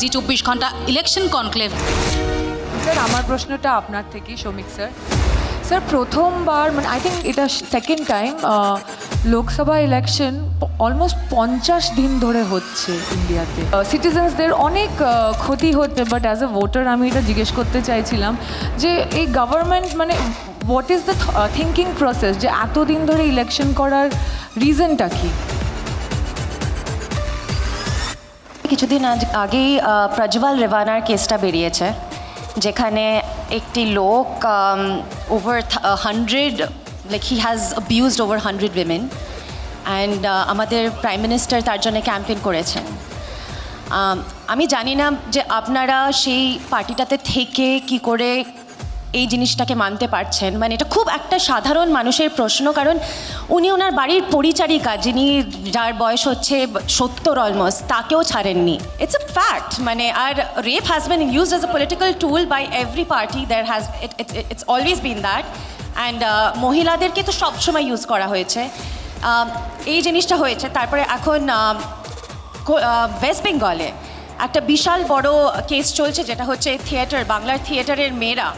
জি চব্বিশ ঘণ্টা election conclave sir আমার প্রশ্নটা আপনার থেকেই, শ্রমিক স্যার। স্যার, প্রথমবার মানে আই থিঙ্ক এটা second time Lok Sabha election almost পঞ্চাশ দিন ধরে হচ্ছে ইন্ডিয়াতে সিটিজেন্সদের অনেক ক্ষতি হচ্ছে বাট অ্যাজ এ ভোটার আমি এটা জিজ্ঞেস করতে চাইছিলাম যে এই গভর্নমেন্ট মানে what is the thinking process যে এতদিন ধরে ইলেকশন করার রিজনটা কি? কিছুদিন আগেই প্রজ্বাল প্রজ্বল রেভানার কেসটা বেরিয়েছে, যেখানে একটি লোক over hundred like he has abused over hundred women and আমাদের প্রাইম মিনিস্টার তার জন্য ক্যাম্পেন করেছেন। আমি জানি না যে আপনারা সেই পার্টিটাতে থেকে কি করে এই জিনিসটাকে মানতে পারছেন। মানে এটা খুব একটা সাধারণ মানুষের প্রশ্ন, কারণ উনি ওনার বাড়ির পরিচারিকা, যিনি যার বয়স হচ্ছে সত্তর অলমোস্ট তাকেও ছাড়েননি। ইটস আ ফ্যাক্ট মানে আর rape has been used as a political tool by every party there has it's always been that and মহিলাদেরকে তো সবসময় ইউজ করা হয়েছে। এই জিনিসটা হয়েছে, তারপরে এখন ওয়েস্ট বেঙ্গলে একটা বিশাল বড় কেস চলছে, যেটা হচ্ছে থিয়েটার বাংলার থিয়েটারের মেয়েরা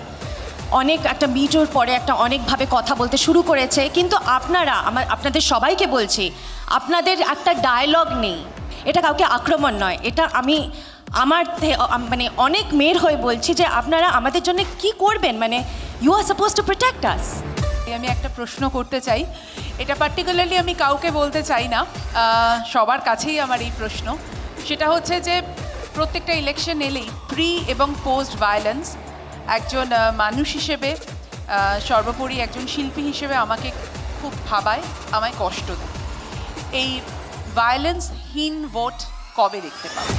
অনেক একটা মিটুর পরে একটা অনেকভাবে কথা বলতে শুরু করেছে, কিন্তু আপনারা, আমার, আপনাদের সবাইকে বলছি, আপনাদের একটা ডায়লগ নেই। এটা কাউকে আক্রমণ নয়, এটা আমি আমার মানে অনেক মেয়ের হয়ে বলছি যে আপনারা আমাদের জন্য কি করবেন মানে you are suppose to protect us আমি একটা প্রশ্ন করতে চাই, এটা পার্টিকুলারলি আমি কাউকে বলতে চাই না সবার কাছেই আমার এই প্রশ্ন। সেটা হচ্ছে যে প্রত্যেকটা ইলেকশন এলেই প্রি এবং পোস্ট ভায়োলেন্স একজন মানুষ হিসেবে সর্বোপরি একজন শিল্পী হিসেবে আমাকে খুব ভাবায়, আমায় কষ্ট দেয়। এই ভায়োলেন্সহীন ভোট কবে দেখতে পাবো?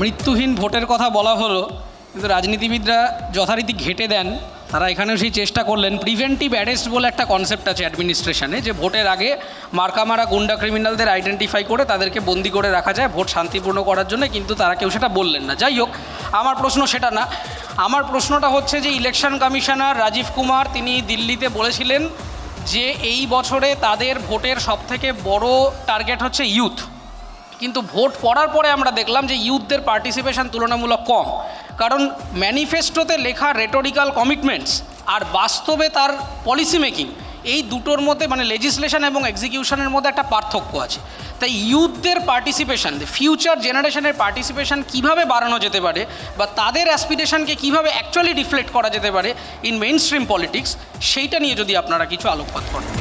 মৃত্যুহীন ভোটের কথা বলা হলো, কিন্তু রাজনীতিবিদরা যথারীতি ঘেটে দেন। তারা এখানেও সেই চেষ্টা করলেন। প্রিভেন্টিভ অ্যারেস্ট বলে একটা কনসেপ্ট আছে অ্যাডমিনিস্ট্রেশনে যে ভোটের আগে মার্কা মারা গুন্ডা ক্রিমিনালদের আইডেন্টিফাই করে তাদেরকে বন্দি করে রাখা যায়, ভোট শান্তিপূর্ণ করার জন্য, কিন্তু তারা কেউ সেটা বললেন না। যাই হোক, আমার প্রশ্ন সেটা না। আমার প্রশ্নটা হচ্ছে যে ইলেকশন কমিশনার রাজীব কুমার, তিনি দিল্লিতে বলেছিলেন যে এই বছরে তাদের ভোটের সবথেকে বড় টার্গেট হচ্ছে ইউথ কিন্তু ভোট পড়ার পরে আমরা দেখলাম যে ইউথদের পার্টিসিপেশন তুলনামূলক কম। কারণ ম্যানিফেস্টোতে লেখা রেটোরিক্যাল কমিটমেন্টস আর বাস্তবে তার পলিসি মেকিং এই দুটোর মধ্যে মানে লেজিসলেশন এবং এক্সিকিউশনের মধ্যে একটা পার্থক্য আছে। তাই ইউথদের পার্টিসিপেশন ফিউচার জেনারেশনের পার্টিসিপেশন কীভাবে বাড়ানো যেতে পারে বা তাদের অ্যাসপিরেশনকে কীভাবে অ্যাকচুয়ালি রিফ্লেক্ট করা যেতে পারে ইন মেইন স্ট্রিম পলিটিক্স সেইটা নিয়ে যদি আপনারা কিছু আলোকপাত করেন।